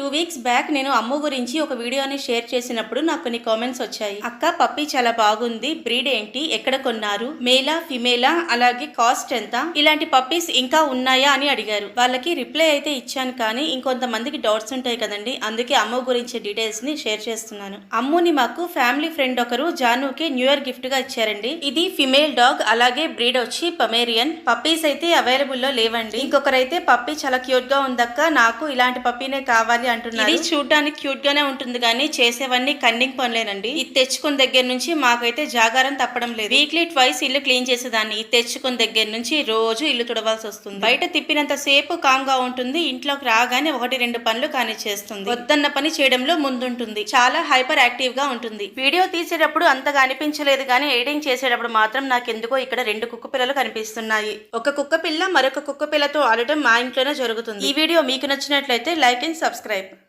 Two weeks back నేను అమ్ము గురించి ఒక వీడియోని షేర్ చేసినప్పుడు నాకు కొన్ని కామెంట్స్ వచ్చాయి. అక్క పప్పి చాలా బాగుంది. బ్రీడ్ ఏంటి? ఎక్కడ కొన్నారు? మేలా ఫిమేలా? అలాగే కాస్ట్ ఎంత? ఇలాంటి పప్పీస్ ఇంకా ఉన్నాయా అని అడిగారు. వాళ్ళకి రిప్లై అయితే ఇచ్చాను కానీ ఇంకొంతమందికి డౌట్స్ ఉంటాయి కదండి. అందుకే అమ్ము గురించి డీటెయిల్స్ని షేర్ చేస్తున్నాను. అమ్ముని మాకు ఫ్యామిలీ ఫ్రెండ్ ఒకరు జానుకి న్యూ ఇయర్ గిఫ్ట్గా ఇచ్చారండి. ఇది ఫిమేల్ డాగ్ అలాగే బ్రీడ్ వచ్చి పమేరియన్ పప్పీస్ అయితే అవైలబుల్లో లేవండి. ఇంకొకరైతే పప్పీ చాలా క్యూట్గా ఉందక్క. నాకు ఇలాంటి పప్పీనే కావాలి అంటున్నారు. ఇది చూడడానికి క్యూట్ గానే ఉంటుంది కానీ చేసేవన్నీ కన్నింగ్ పనులేనండి. ఇది తెచ్చుకున్న దగ్గర నుంచి మాకైతే జాగారం తప్పడం లేదు. వీక్లీ ట్వైస్ ఇల్లు క్లీన్ చేసేదాన్ని. ఇది తెచ్చుకున్న దగ్గర నుంచి రోజు ఇల్లు తుడవాల్సి వస్తుంది. బయట తిప్పినంత సేపు కామ్గా ఉంటుంది. ఇంట్లోకి రాగానే ఒకటి రెండు పనులు కానీ చేస్తుంది వద్దన్న పని చేయడంలో ముందుంటుంది. చాలా హైపర్ యాక్టివ్గా ఉంటుంది. వీడియో తీసేటప్పుడు అంతగా అనిపించలేదు కానీ ఎడిటింగ్ చేసేటప్పుడు మాత్రం నాకెందుకో ఇక్కడ రెండు కుక్క పిల్లలు కనిపిస్తున్నాయి. ఒక కుక్క పిల్ల మరొక కుక్క పిల్లతో ఆడటం మా ఇంట్లోనే జరుగుతుంది. ఈ వీడియో మీకు నచ్చినట్లయితే లైక్ అండ్ సబ్స్క్రైబ్ സബ്സ്ക്രൈബ്